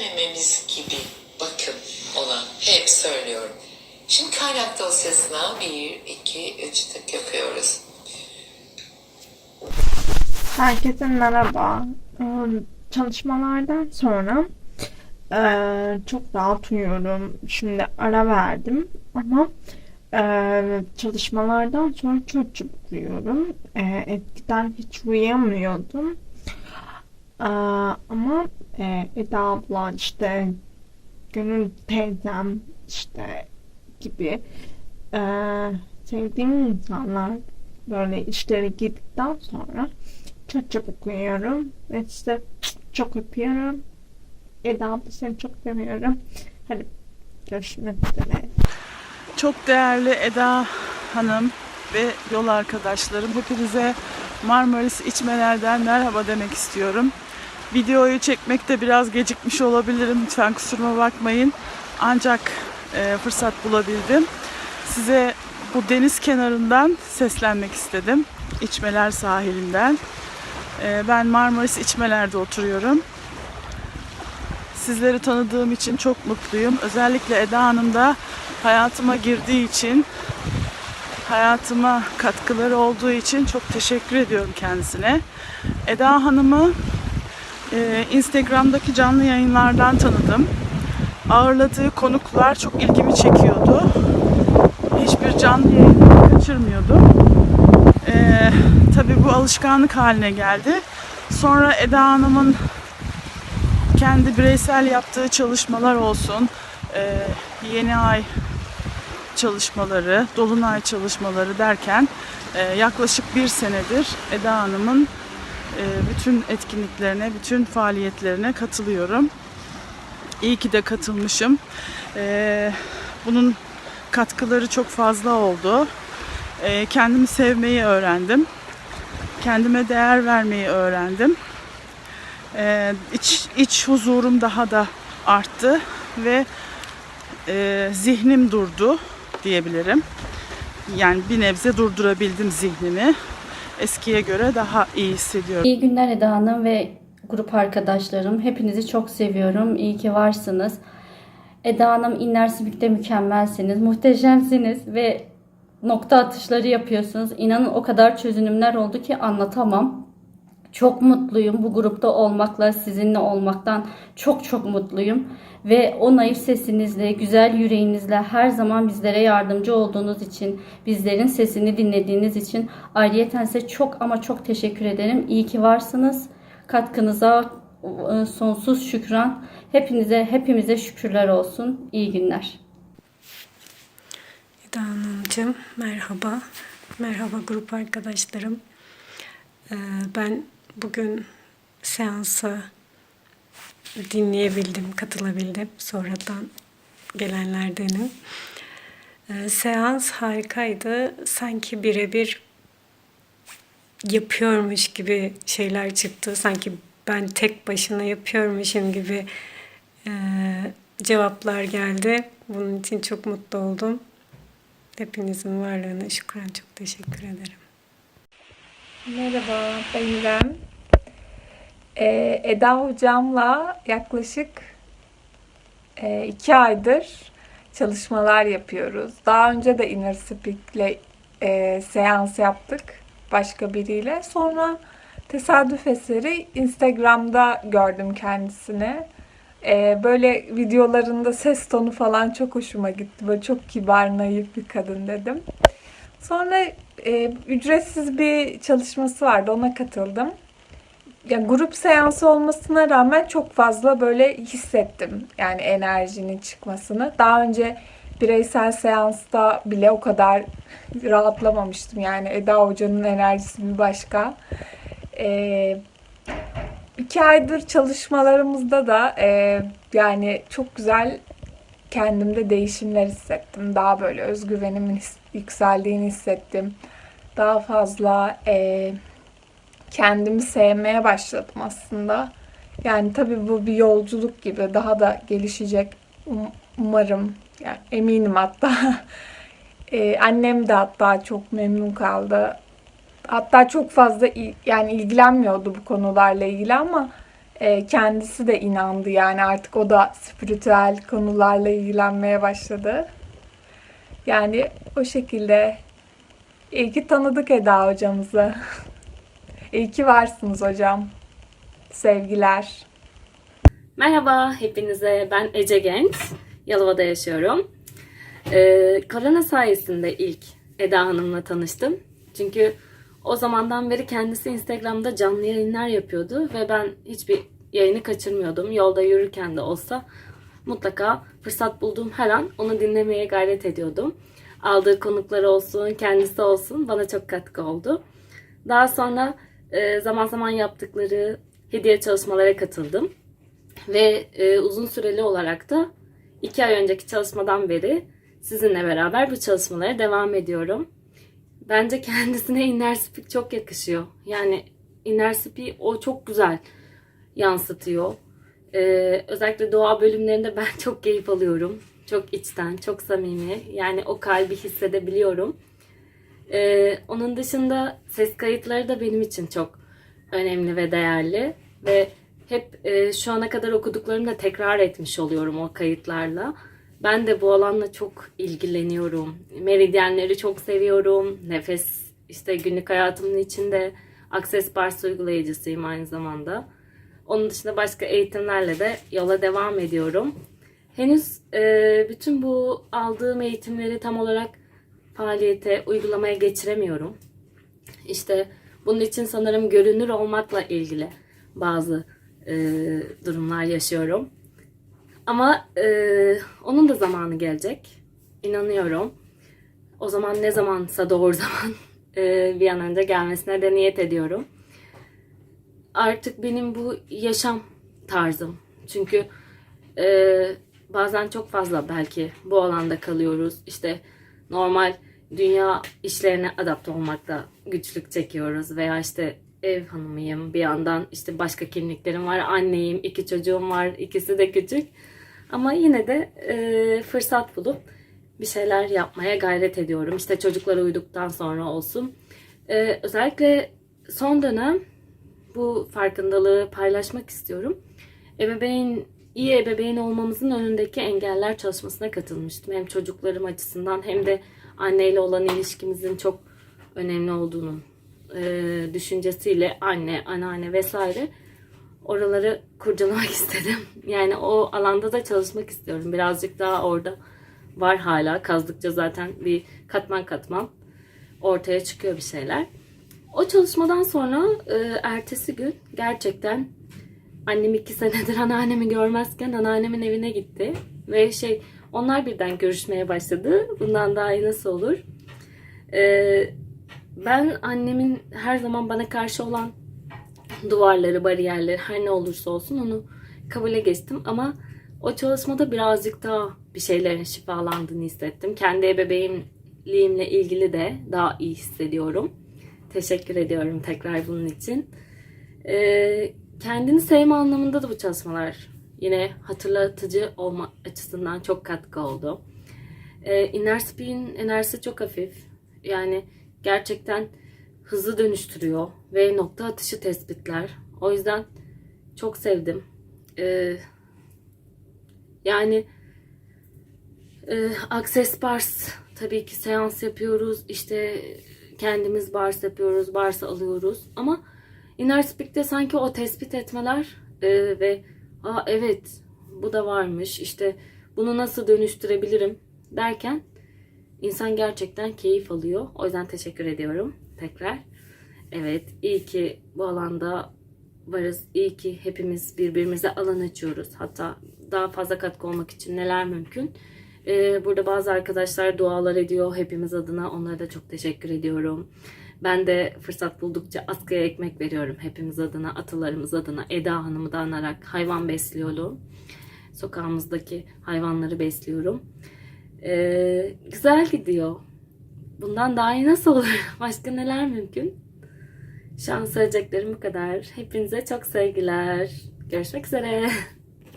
beklemememiz gibi bakın ona hep söylüyorum. Şimdi kaynak dosyasına bir, iki, üç tık yapıyoruz. Herkese merhaba. Ee, Çalışmalardan sonra eee, çok rahat uyuyorum. Şimdi ara verdim ama eee, çalışmalardan sonra çok çabuk uyuyorum. Eee, eskiden hiç uyuyamıyordum. Ama eee, Eda abla işte Gönül teyzem işte gibi eee, sevdiğim insanlar böyle işleri gittikten sonra çok çabuk uyuyorum ve size çok öpüyorum. Eda abla seni çok seviyorum. Hadi görüşmek üzere. Çok değerli Eda Hanım ve yol arkadaşlarım hepinize Marmaris içmelerden merhaba demek istiyorum. Videoyu çekmekte biraz gecikmiş olabilirim. Lütfen kusuruma bakmayın. Ancak e, fırsat bulabildim. Size bu deniz kenarından seslenmek istedim. İçmeler sahilinden. E, ben Marmaris İçmeler'de oturuyorum. Sizleri tanıdığım için çok mutluyum. Özellikle Eda Hanım da hayatıma girdiği için, hayatıma katkıları olduğu için çok teşekkür ediyorum kendisine. Eda Hanım'ı e, Instagram'daki canlı yayınlardan tanıdım. Ağırladığı konuklar çok ilgimi çekiyordu. Hiçbir canlı yayını kaçırmıyordum. E, tabii bu alışkanlık haline geldi. Sonra Eda Hanım'ın kendi bireysel yaptığı çalışmalar olsun, e, yeni ay çalışmaları, dolunay çalışmaları derken e, yaklaşık bir senedir Eda Hanım'ın bütün etkinliklerine, bütün faaliyetlerine katılıyorum. İyi ki de katılmışım. E, bunun katkıları çok fazla oldu. E, kendimi sevmeyi öğrendim. Kendime değer vermeyi öğrendim. Ee, iç, iç huzurum daha da arttı ve e, zihnim durdu diyebilirim. Yani bir nebze durdurabildim zihnimi. Eskiye göre daha iyi hissediyorum. İyi günler Eda Hanım ve grup arkadaşlarım. Hepinizi çok seviyorum. İyi ki varsınız. Eda Hanım inlersibikte mükemmelsiniz. Muhteşemsiniz ve nokta atışları yapıyorsunuz. İnanın o kadar çözünümler oldu ki anlatamam. Çok mutluyum bu grupta olmakla, sizinle olmaktan çok çok mutluyum. Ve o naif sesinizle, güzel yüreğinizle her zaman bizlere yardımcı olduğunuz için, bizlerin sesini dinlediğiniz için ayrıyeten size çok ama çok teşekkür ederim. İyi ki varsınız. Katkınıza e, sonsuz şükran. Hepinize, hepimize şükürler olsun. İyi günler. Eda Hanımcığım merhaba. Merhaba grup arkadaşlarım. Ee, ben bugün seansa dinleyebildim, katılabildim. Sonradan gelenlerdenim. Ee, seans harikaydı. Sanki birebir yapıyormuş gibi şeyler çıktı. Sanki ben tek başına yapıyormuşum gibi e, cevaplar geldi. Bunun için çok mutlu oldum. Hepinizin varlığına şükran çok teşekkür ederim. Merhaba, ben İrem. Ee, Eda hocamla yaklaşık e, iki aydır çalışmalar yapıyoruz. Daha önce de Inner Speak'le e, seans yaptık başka biriyle. Sonra tesadüf eseri Instagram'da gördüm kendisini. Ee, böyle videolarında ses tonu falan çok hoşuma gitti. Böyle çok kibar, naif bir kadın dedim. Sonra e, ücretsiz bir çalışması vardı. Ona katıldım. Ya grup seansı olmasına rağmen çok fazla böyle hissettim. Yani enerjinin çıkmasını. Daha önce bireysel seansta bile o kadar rahatlamamıştım. Yani Eda Hoca'nın enerjisi bir başka. Ee, iki aydır çalışmalarımızda da e, yani çok güzel kendimde değişimler hissettim. Daha böyle özgüvenimin his- yükseldiğini hissettim. Daha fazla e, kendimi sevmeye başladım aslında. Yani tabii bu bir yolculuk gibi daha da gelişecek Um- umarım. Yani eminim hatta. E, annem de hatta çok memnun kaldı. Hatta çok fazla yani ilgilenmiyordu bu konularla ilgili ama E, kendisi de inandı yani artık o da spiritüel konularla ilgilenmeye başladı. Yani o şekilde iyi ki tanıdık Eda hocamızı. iyi ki varsınız hocam. Sevgiler. Merhaba hepinize. Ben Ece Genç. Yalova'da yaşıyorum. Ee, korona sayesinde ilk Eda Hanım'la tanıştım. Çünkü o zamandan beri kendisi Instagram'da canlı yayınlar yapıyordu ve ben hiçbir yayını kaçırmıyordum. Yolda yürürken de olsa mutlaka fırsat bulduğum her an onu dinlemeye gayret ediyordum. Aldığı konukları olsun, kendisi olsun bana çok katkı oldu. Daha sonra e, zaman zaman yaptıkları hediye çalışmalara katıldım. Ve e, uzun süreli olarak da iki ay önceki çalışmadan beri sizinle beraber bu çalışmalara devam ediyorum. Bence kendisine Inner Speak çok yakışıyor. Yani Inner Speak o çok güzel yansıtıyor. E, özellikle doğa bölümlerinde ben çok keyif alıyorum. Çok içten, çok samimi. Yani o kalbi hissedebiliyorum. E, onun dışında ses kayıtları da benim için çok önemli ve değerli. Ve hep e, şu ana kadar okuduklarımı da tekrar etmiş oluyorum o kayıtlarla. Ben de bu alanla çok ilgileniyorum. Meridyenleri çok seviyorum. Nefes işte günlük hayatımın içinde Access Bars uygulayıcısıyım aynı zamanda. Onun dışında başka eğitimlerle de yola devam ediyorum. Henüz e, bütün bu aldığım eğitimleri tam olarak faaliyete, uygulamaya geçiremiyorum. İşte bunun için sanırım görünür olmakla ilgili bazı e, durumlar yaşıyorum. Ama e, onun da zamanı gelecek. İnanıyorum. O zaman ne zamansa doğru zaman e, bir an önce gelmesine de niyet ediyorum. Artık benim bu yaşam tarzım. Çünkü e, bazen çok fazla belki bu alanda kalıyoruz. İşte normal dünya işlerine adapte olmakta güçlük çekiyoruz veya işte ev hanımıyım bir yandan işte başka kimliklerim var anneyim iki çocuğum var ikisi de küçük ama yine de e, fırsat bulup bir şeyler yapmaya gayret ediyorum işte çocuklar uyuduktan sonra olsun E, özellikle son dönem bu farkındalığı paylaşmak istiyorum ebeveyn iyi ebeveyn olmamızın önündeki engeller çalışmasına katılmıştım hem çocuklarım açısından hem de anneyle olan ilişkimizin çok önemli olduğunu e, düşüncesiyle anne, anneanne vesaire oraları kurcalamak istedim. Yani o alanda da çalışmak istiyorum. Birazcık daha orada var hala. Kazdıkça zaten bir katman katman ortaya çıkıyor bir şeyler. O çalışmadan sonra e, ertesi gün gerçekten annem iki senedir anneannemi görmezken anneannemin evine gitti. Ve şey onlar birden görüşmeye başladı. Bundan daha iyi nasıl olur? Eee ben annemin her zaman bana karşı olan duvarları, bariyerleri her ne olursa olsun onu kabule geçtim ama o çalışmada birazcık daha bir şeylerin şifalandığını hissettim. Kendi ebeveynliğimle ilgili de daha iyi hissediyorum. Teşekkür ediyorum tekrar bunun için. Ee, kendini sevme anlamında da bu çalışmalar yine hatırlatıcı olma açısından çok katkı oldu. Ee, Inner Speak'in enerjisi çok hafif. Yani gerçekten hızlı dönüştürüyor ve nokta atışı tespitler. O yüzden çok sevdim. Ee, yani e, Access Bars tabii ki seans yapıyoruz. İşte kendimiz bars yapıyoruz, bars alıyoruz. Ama Inner Speak'te sanki o tespit etmeler e, ve Aa, evet bu da varmış. İşte bunu nasıl dönüştürebilirim derken İnsan gerçekten keyif alıyor. O yüzden teşekkür ediyorum tekrar. Evet, iyi ki bu alanda varız. İyi ki hepimiz birbirimize alan açıyoruz. Hatta daha fazla katkı olmak için neler mümkün. Ee, burada bazı arkadaşlar dualar ediyor hepimiz adına. Onlara da çok teşekkür ediyorum. Ben de fırsat buldukça askıya ekmek veriyorum hepimiz adına, atalarımız adına. Eda Hanım'ı da anarak hayvan besliyorum. Sokağımızdaki hayvanları besliyorum. Ee, güzel gidiyor. Bundan daha iyi nasıl olur? Başka neler mümkün? Şu an söyleyeceklerim bu kadar. Hepinize çok sevgiler. Görüşmek üzere.